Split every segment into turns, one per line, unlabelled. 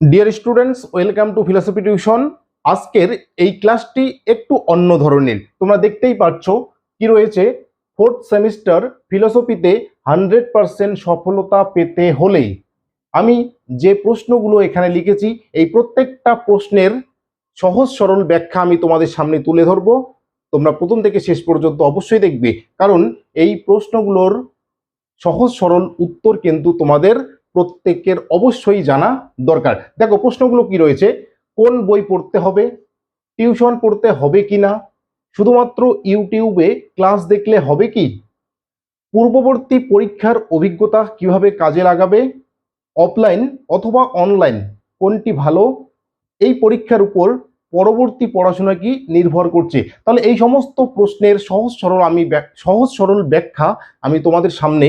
Dear students welcome to philosophy tuition আজকের এই ক্লাসটি একটু অন্য ধরনের। তোমরা দেখতেই পাচ্ছ কি রয়েছে। ফোর্থ সেমিস্টার ফিলসফিতে হান্ড্রেড পারসেন্ট সফলতা পেতে হলে আমি যে প্রশ্নগুলো এখানে লিখেছি, এই প্রত্যেকটা প্রশ্নের সহজ সরল ব্যাখ্যা আমি তোমাদের সামনে তুলে ধরবো। তোমরা প্রথম থেকে শেষ পর্যন্ত অবশ্যই দেখবে। কারণ এই প্রশ্নগুলোর সহজ সরল উত্তর কিন্তু তোমাদের প্রত্যেকের অবশ্যই জানা দরকার। দেখো, প্রশ্নগুলো কি রয়েছে? কোন বই পড়তে হবে? টিউশন পড়তে হবে কি না? শুধুমাত্র ইউটিউবে ক্লাস দেখলে হবে কি? পূর্ববর্তী পরীক্ষার অভিজ্ঞতা কীভাবে কাজে লাগাবে? অফলাইন অথবা অনলাইন, কোনটি ভালো? এই পরীক্ষার উপর পরবর্তী পড়াশোনা কি নির্ভর করছে? তাহলে এই সমস্ত প্রশ্নের সহজ সরল আমি সহজ সরল ব্যাখ্যা আমি তোমাদের সামনে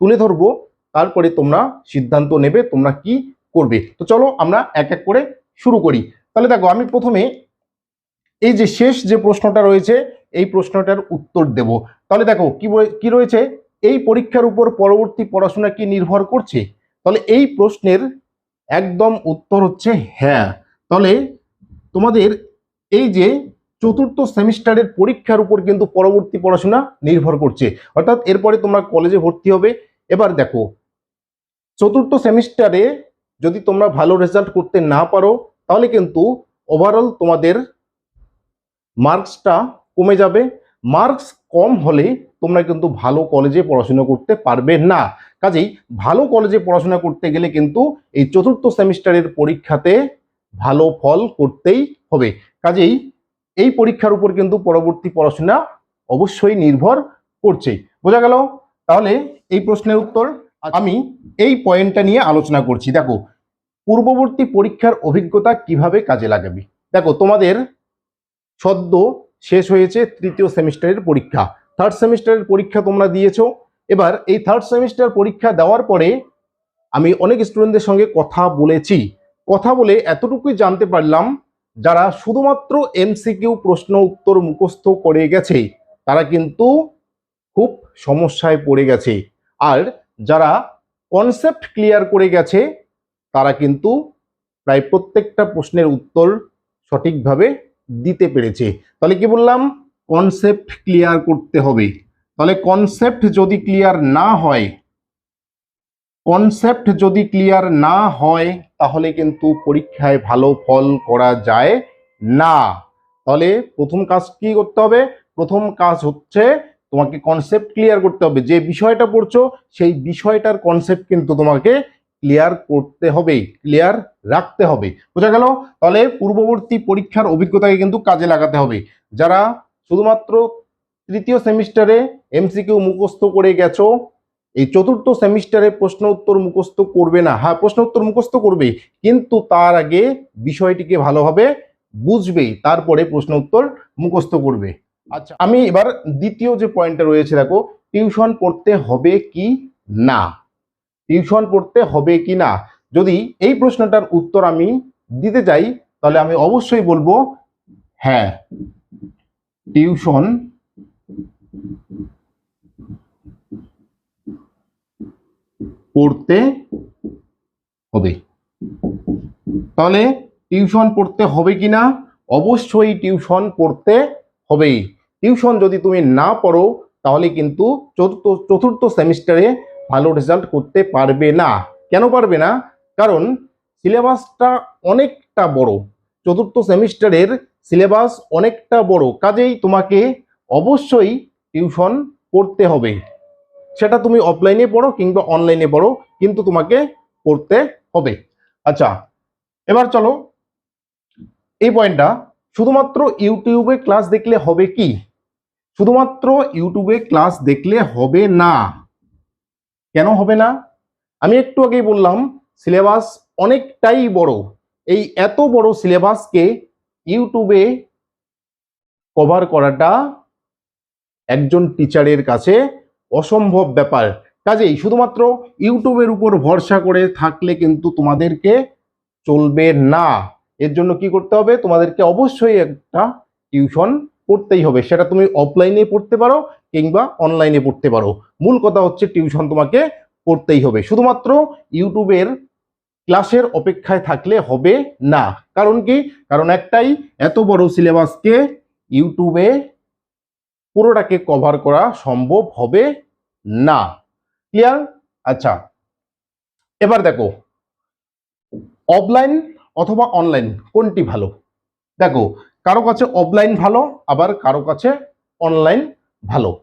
তুলে ধরবো। তারপরে তোমরা সিদ্ধান্ত নেবে তোমরা কি করবে। তো চলো আমরা এক এক করে শুরু করি। তাহলে দেখো, আমি প্রথমে এই যে শেষ যে প্রশ্নটা রয়েছে, এই প্রশ্নটার উত্তর দেব। তাহলে দেখো, কি কি রয়েছে? এই পরীক্ষার উপর পরবর্তী পড়াশোনা কি নির্ভর করছে? তাহলে এই প্রশ্নের একদম উত্তর হচ্ছে হ্যাঁ। তাহলে তোমাদের এই যে চতুর্থ সেমিস্টারের পরীক্ষার উপর কিন্তু পরবর্তী পড়াশোনা নির্ভর করছে। অর্থাৎ এরপরে তোমরা কলেজে ভর্তি হবে। এবার দেখো চতুর্থ সেমিস্টারে যদি তোমরা ভালো রেজাল্ট করতে না পারো, তাহলে কিন্তু ওভারঅল তোমাদের মার্কসটা কমে যাবে। মার্কস কম হলে তোমরা কিন্তু ভালো কলেজে পড়াশোনা করতে পারবে না। কাজেই ভালো কলেজে পড়াশোনা করতে গেলে কিন্তু এই চতুর্থ সেমিস্টারের পরীক্ষাতে ভালো ফল করতেই হবে। কাজেই এই পরীক্ষার উপর কিন্তু পরবর্তী পড়াশোনা অবশ্যই নির্ভর করছে। বোঝা গেল? তাহলে এই প্রশ্নের উত্তর আমি এই পয়েন্টটা নিয়ে আলোচনা করছি। দেখো, পূর্ববর্তী পরীক্ষার অভিজ্ঞতা কীভাবে কাজে লাগাবে? দেখো, তোমাদের সদ্য শেষ হয়েছে তৃতীয় সেমিস্টারের পরীক্ষা। থার্ড সেমিস্টারের পরীক্ষা তোমরা দিয়েছ। এবার এই থার্ড সেমিস্টার পরীক্ষা দেওয়ার পরে আমি অনেক স্টুডেন্টদের সঙ্গে কথা বলেছি। কথা বলে এতটুকুই জানতে পারলাম, যারা শুধুমাত্র এমসিকিউ প্রশ্ন উত্তর মুখস্থ করে গেছে, তারা কিন্তু খুব সমস্যায় পড়ে গেছে। আর যারা কনসেপ্ট ক্লিয়ার করে গেছে, তারা কিন্তু প্রায় প্রত্যেকটা প্রশ্নের উত্তর সঠিকভাবে দিতে পেরেছে। তাহলে কি বললাম? কনসেপ্ট ক্লিয়ার করতে হবে। তাহলে কনসেপ্ট যদি ক্লিয়ার না হয় কনসেপ্ট যদি ক্লিয়ার না হয়, তাহলে কিন্তু পরীক্ষায় ভালো ফল করা যায় না। তাহলে প্রথম কাজ কি করতে হবে? প্রথম কাজ হচ্ছে তোমাকে কনসেপ্ট ক্লিয়ার করতে হবে। যে বিষয়টা পড়ছো, সেই বিষয়টার কনসেপ্ট কিন্তু তোমাকে ক্লিয়ার করতে হবে ক্লিয়ার রাখতে হবে। বোঝা গেল? তাহলে পূর্ববর্তী পরীক্ষার অভিজ্ঞতাকে কিন্তু কাজে লাগাতে হবে। যারা শুধুমাত্র তৃতীয় সেমিস্টারে এমসিকিউ মুখস্থ করে গেছো, এই চতুর্থ সেমিস্টারে প্রশ্ন উত্তর মুখস্থ করবে না। হ্যাঁ প্রশ্ন উত্তর মুখস্থ করবে কিন্তু তার আগে বিষয়টিকে ভালোভাবে বুঝবে তারপরে প্রশ্ন উত্তর মুখস্থ করবে। আচ্ছা আমি এবার দ্বিতীয় যে পয়েন্টটা রয়েছে, দেখো টিউশন পড়তে হবে কি না? টিউশন পড়তে হবে কি না? যদি এই প্রশ্নটার উত্তর আমি দিতে চাই, তাহলে আমি অবশ্যই বলব হ্যাঁ টিউশন পড়তে হবে। তাহলে টিউশন পড়তে হবে কি না? অবশ্যই টিউশন পড়তে হবে টিউশন যদি তুমি না পড়ো, তাহলে কিন্তু চতুর্থ চতুর্থ সেমিস্টারে ভালো রেজাল্ট করতে পারবে না। কেন পারবে না? কারণ সিলেবাসটা অনেকটা বড়। চতুর্থ সেমিস্টারের সিলেবাস অনেকটা বড়। কাজেই তোমাকে অবশ্যই টিউশন পড়তে হবে। সেটা তুমি অফলাইনে পড়ো কিংবা অনলাইনে পড়ো, কিন্তু তোমাকে পড়তে হবে। আচ্ছা এবার চলো। এই পয়েন্টটা শুধুমাত্র ইউটিউবে ক্লাস দেখলে হবে কি? শুধুমাত্র ইউটিউবে ক্লাস দেখলে হবে না। কেন হবে না? আমি একটু আগেই বললাম সিলেবাস অনেকটাই বড়। এই এত বড় সিলেবাসকে ইউটিউবে কভার করাটা একজন টিচারের কাছে অসম্ভব ব্যাপার। কাজেই শুধুমাত্র ইউটিউবের উপর ভরসা করে থাকলে কিন্তু তোমাদেরকে চলবে না। এর জন্য কি করতে হবে? তোমাদেরকে অবশ্যই একটা টিউশন পড়তেই হবে। সেটা তুমি অফলাইনে পড়তে পারো কিংবা অনলাইনে পড়তে পারো। মূল কথা হচ্ছে টিউশন তোমাকে পড়তেই হবে। শুধুমাত্র ইউটিউবের ক্লাসের অপেক্ষায় থাকলে হবে না। কারণ কি? কারণ একটাই, এত বড় সিলেবাসকে ইউটিউবে পুরোটাকে কভার করা সম্ভব হবে না। ক্লিয়ার আচ্ছা। এবার দেখো অফলাইন অথবা অনলাইন কোনটি ভালো? দেখো কারও কাছে অফলাইন ভালো, আবার কারও কাছে অনলাইন ভালো।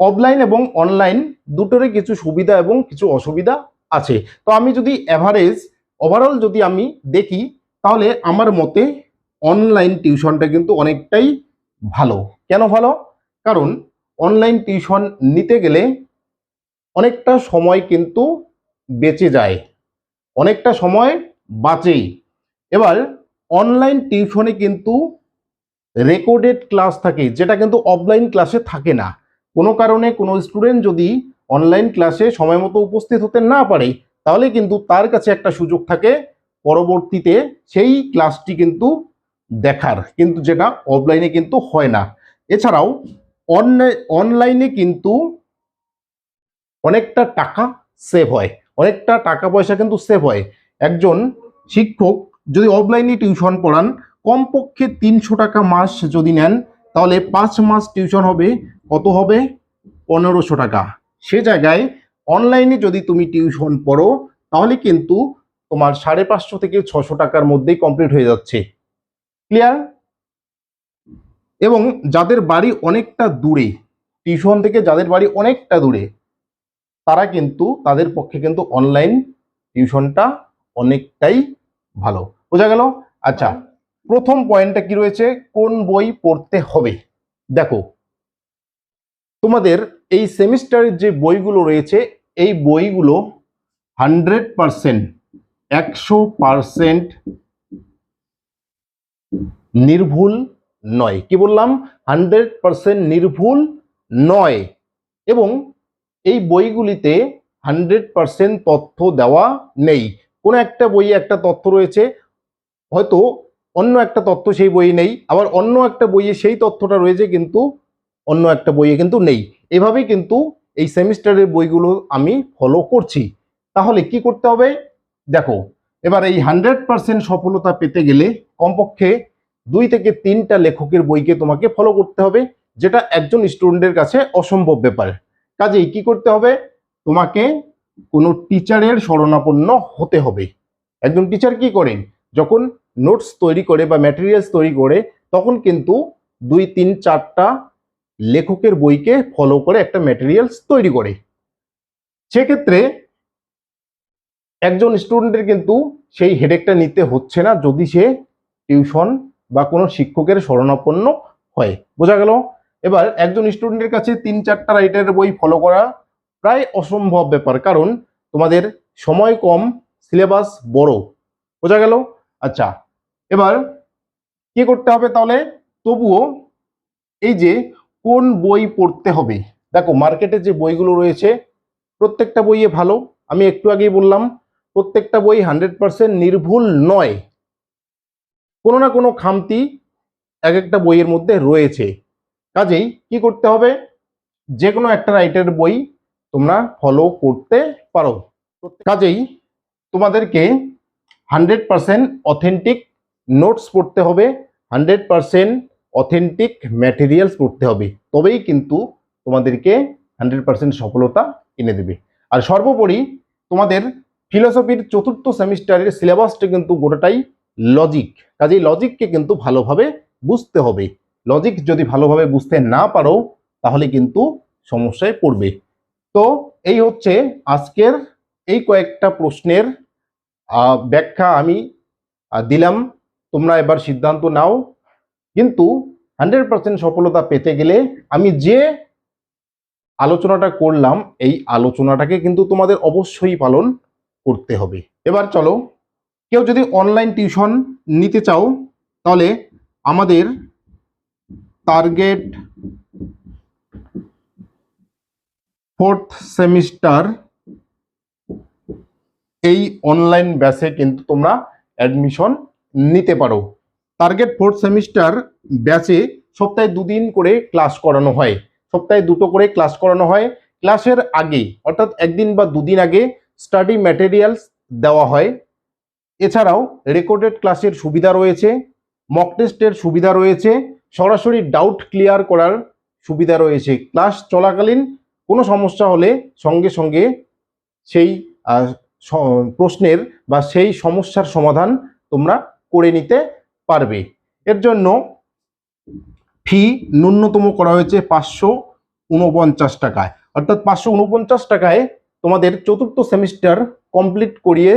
অফলাইন এবং অনলাইন দুটোরই কিছু সুবিধা এবং কিছু অসুবিধা আছে। তো আমি যদি অ্যাভারেজ ওভারঅল যদি আমি দেখি, তাহলে আমার মতে অনলাইন টিউশনটা কিন্তু অনেকটাই ভালো। কেন ভালো? কারণ অনলাইন টিউশন নিতে গেলে অনেকটা সময় কিন্তু বেঁচে যায়। অনেকটা সময় বাঁচেই। এবার অনলাইন টিউশনে কিন্তু রেকর্ডেড ক্লাস থাকে, যেটা কিন্তু অফলাইন ক্লাসে থাকে না। কোনো কারণে কোনো স্টুডেন্ট যদি অনলাইন ক্লাসে সময় মতো উপস্থিত হতে না পারে, তাহলে কিন্তু তার কাছে একটা সুযোগ থাকে, পরবর্তীতে সেই ক্লাসটি কিন্তু দেখার, কিন্তু যেটা অফলাইনে কিন্তু হয় না। এছাড়াও অনলাইনে কিন্তু অনেকটা টাকা সেভ হয়, অনেকটা টাকা পয়সা কিন্তু সেভ হয়। একজন শিক্ষক যদি অফলাইনে টিউশন পড়ান, কমপক্ষে তিনশো টাকা মাস যদি নেন, তাহলে পাঁচ মাস টিউশন হবে, কত হবে? পনেরোশো টাকা। সে জায়গায় অনলাইনে যদি তুমি টিউশন পড়ো, তাহলে কিন্তু তোমার সাড়ে পাঁচশো থেকে ছশো টাকার মধ্যেই কমপ্লিট হয়ে যাচ্ছে। ক্লিয়ার এবং যাদের বাড়ি অনেকটা দূরে টিউশন থেকে যাদের বাড়ি অনেকটা দূরে, তারা কিন্তু তাদের পক্ষে কিন্তু অনলাইন টিউশনটা অনেকটাই ভালো। বোঝা গেল? আচ্ছা প্রথম পয়েন্টটা কি রয়েছে? কোন বই পড়তে হবে? দেখো তোমাদের এই সেমিস্টারের যে বইগুলো রয়েছে এই বইগুলো হান্ড্রেড পারসেন্ট একশো পারসেন্ট নির্ভুল নয়। কি বললাম? হান্ড্রেড পারসেন্ট নির্ভুল নয়। এবং এই বইগুলিতে হান্ড্রেড পারসেন্ট তথ্য দেওয়া নেই। কোনো একটা বইয়ে একটা তথ্য রয়েছে, হয়তো অন্য একটা তথ্য সেই বইয়ে নেই, আবার অন্য একটা বইয়ে সেই তথ্যটা রয়েছে কিন্তু অন্য একটা বইয়ে কিন্তু নেই। এভাবেই কিন্তু এই সেমিস্টারের বইগুলো আমি ফলো করছি। তাহলে কি করতে হবে? দেখো, এবার এই হান্ড্রেড পারসেন্ট সফলতা পেতে গেলে কমপক্ষে দুই থেকে তিনটা লেখকের বইকে তোমাকে ফলো করতে হবে, যেটা একজন স্টুডেন্টের কাছে অসম্ভব ব্যাপার। কাজেই কি করতে হবে? তোমাকে কোনো টিচারের শরণাপন্ন হতে হবে। একজন টিচার কি করেন? যখন নোটস তৈরি করে বা ম্যাটেরিয়ালস তৈরি করে, তখন কিন্তু দুই, তিন, চারটা লেখকের বইকে ফলো করে একটা ম্যাটেরিয়ালস তৈরি করে। সেক্ষেত্রে একজন স্টুডেন্টের কিন্তু সেই হেডেকটা নিতে হচ্ছে না যদি সে টিউশন বা কোনো শিক্ষকের শরণাপন্ন হয়। বোঝা গেল? এবার একজন স্টুডেন্টের কাছে তিন, চারটা রাইটারের বই ফলো করা প্রায় অসম্ভব ব্যাপার, কারণ তোমাদের সময় কম, সিলেবাস বড়। বোঝা গেল? আচ্ছা এবার কি করতে হবে তাহলে? তবুও এই যে কোন বই পড়তে হবে? দেখো, মার্কেটে যে বইগুলো রয়েছে, প্রত্যেকটা বইয়ে ভালো, আমি একটু আগেই বললাম, প্রত্যেকটা বই হান্ড্রেড পার্সেন্ট নির্ভুল নয়। কোনো না কোনো খামতি এক একটা বইয়ের মধ্যে রয়েছে। কাজেই কি করতে হবে? যে কোনো একটা রাইটারের বই তোমরা ফলো করতে পারো। কাজেই তোমাদেরকে হান্ড্রেড পার্সেন্ট অথেন্টিক নোটস পড়তে হবে হান্ড্রেড পার্সেন্ট অথেন্টিক ম্যাটেরিয়ালস পড়তে হবে, তবেই কিন্তু তোমাদেরকে হান্ড্রেড পার্সেন্ট সফলতা এনে দেবে। আর সর্বোপরি তোমাদের ফিলোসফির চতুর্থ সেমিস্টারের সিলেবাসটা কিন্তু গোটাটাই লজিক কাজেই লজিককে কিন্তু ভালোভাবে বুঝতে হবে। লজিক যদি ভালোভাবে বুঝতে না পারো, তাহলে কিন্তু সমস্যায় পড়বে। তো এই হচ্ছে আজকের এই কয়েকটা প্রশ্নের ব্যাখ্যা আমি দিলাম। তোমরা এবার সিদ্ধান্ত নাও। কিন্তু হান্ড্রেড পার্সেন্ট সফলতা পেতে গেলে আমি যে আলোচনাটা করলাম, এই আলোচনাটাকে কিন্তু তোমাদের অবশ্যই পালন করতে হবে। এবার চলো, কেউ যদি অনলাইন টিউশন নিতে চাও, তাহলে আমাদের টার্গেট ফোর্থ সেমিস্টার এই অনলাইন ব্যাচে কিন্তু তোমরা অ্যাডমিশন নিতে পারো। টার্গেট ফোর্থ সেমিস্টার ব্যাচে সপ্তাহে দুদিন করে ক্লাস করানো হয়। সপ্তাহে দুটো করে ক্লাস করানো হয়। ক্লাসের আগে, অর্থাৎ একদিন বা দুদিন আগে স্টাডি ম্যাটেরিয়ালস দেওয়া হয়। এছাড়াও রেকর্ডেড ক্লাসের সুবিধা রয়েছে মক টেস্টের সুবিধা রয়েছে, সরাসরি ডাউট ক্লিয়ার করার সুবিধা রয়েছে। ক্লাস চলাকালীন কোনো সমস্যা হলে সঙ্গে সঙ্গে সেই প্রশ্নের বা সেই সমস্যার সমাধান তোমরা করে নিতে পারবে। এর জন্য ফি ন্যূনতম করা হয়েছে পাঁচশো উনপঞ্চাশ টাকায়। অর্থাৎ পাঁচশো উনপঞ্চাশ টাকায় তোমাদের চতুর্থ সেমিস্টার কমপ্লিট করিয়ে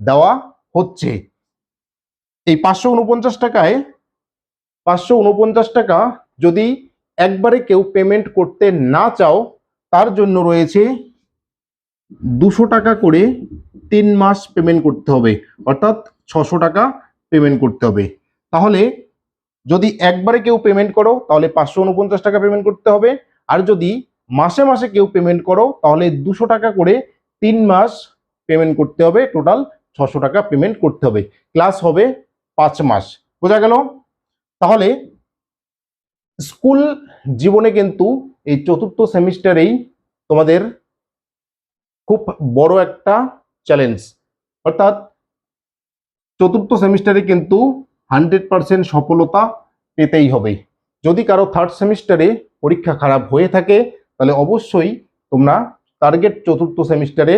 দেওয়া হচ্ছে। এই পাঁচশো উনপঞ্চাশ টাকায়, পাঁচশো উনপঞ্চাশ টাকা যদি একবারে কেউ পেমেন্ট করতে না চাও তার জন্য রয়েছে দুশো টাকা করে তিন মাস পেমেন্ট করতে হবে। অর্থাৎ ছশো টাকা পেমেন্ট করতে হবে। তাহলে যদি একবারে কেউ পেমেন্ট করো, তাহলে পাঁচশো উনপঞ্চাশ টাকা পেমেন্ট করতে হবে। আর যদি মাসে মাসে কেউ পেমেন্ট করো, তাহলে দুশো টাকা করে তিন মাস পেমেন্ট করতে হবে। টোটাল ছশো টাকা পেমেন্ট করতে হবে। ক্লাস হবে পাঁচ মাস। বোঝা গেল? তাহলে স্কুল জীবনে কিন্তু এই চতুর্থ সেমিস্টারেই তোমাদের খুব বড় একটা চ্যালেঞ্জ অর্থাৎ চতুর্থ সেমিস্টারে কিন্তু হান্ড্রেড পার্সেন্ট সফলতা পেতেই হবে। যদি কারও থার্ড সেমিস্টারে পরীক্ষা খারাপ হয়ে থাকে, তাহলে অবশ্যই তোমরা টার্গেট চতুর্থ সেমিস্টারে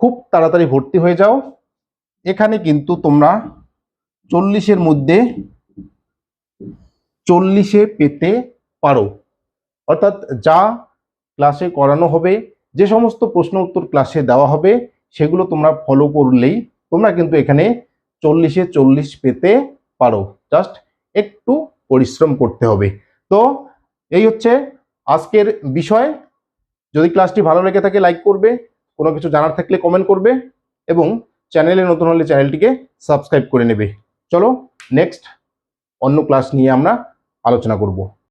খুব তাড়াতাড়ি ভর্তি হয়ে যাও। এখানে কিন্তু তোমরা চল্লিশের মধ্যে চল্লিশে পেতে পারো। অর্থাৎ যা ক্লাসে করানো হবে, যে সমস্ত প্রশ্ন উত্তর ক্লাসে দেওয়া হবে, সেগুলো তোমরা ফলো করলেই তোমরা কিন্তু এখানে চল্লিশে চল্লিশ পেতে পারো। জাস্ট একটু পরিশ্রম করতে হবে। তো এই হচ্ছে আজকের বিষয়। যদি ক্লাসটি ভালো লেগে থাকে লাইক করবে, কোনো কিছু জানার থাকলে কমেন্ট করবে এবং চ্যানেলে নতুন হলে চ্যানেলটিকে সাবস্ক্রাইব করে নেবে। চলো নেক্সট অন্য ক্লাস নিয়ে আমরা আলোচনা করব।